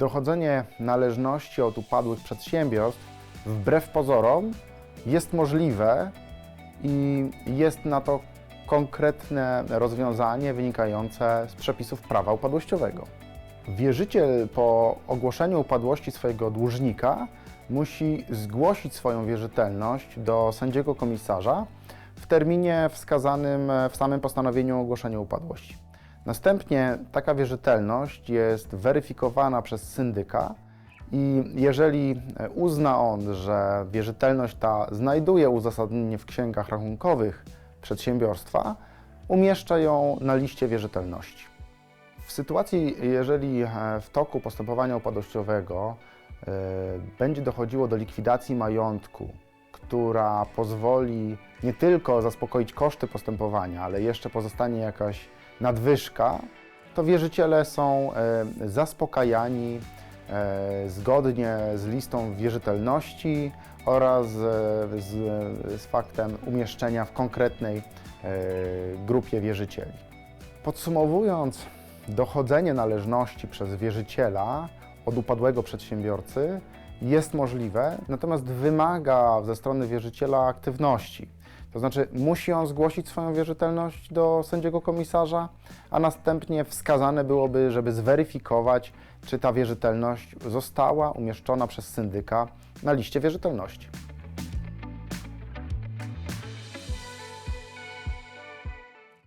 Dochodzenie należności od upadłych przedsiębiorstw wbrew pozorom jest możliwe i jest na to konkretne rozwiązanie wynikające z przepisów prawa upadłościowego. Wierzyciel po ogłoszeniu upadłości swojego dłużnika musi zgłosić swoją wierzytelność do sędziego komisarza w terminie wskazanym w samym postanowieniu o ogłoszeniu upadłości. Następnie taka wierzytelność jest weryfikowana przez syndyka i jeżeli uzna on, że wierzytelność ta znajduje uzasadnienie w księgach rachunkowych przedsiębiorstwa, umieszcza ją na liście wierzytelności. W sytuacji, jeżeli e, w toku postępowania upadłościowego e, będzie dochodziło do likwidacji majątku, która pozwoli nie tylko zaspokoić koszty postępowania, ale jeszcze pozostanie jakaś nadwyżka, to wierzyciele są e, zaspokajani e, zgodnie z listą wierzytelności oraz e, z, z faktem umieszczenia w konkretnej grupie wierzycieli. Podsumowując, dochodzenie należności przez wierzyciela od upadłego przedsiębiorcy jest możliwe, natomiast wymaga ze strony wierzyciela aktywności. To znaczy, musi on zgłosić swoją wierzytelność do sędziego komisarza, a następnie wskazane byłoby, żeby zweryfikować, czy ta wierzytelność została umieszczona przez syndyka na liście wierzytelności.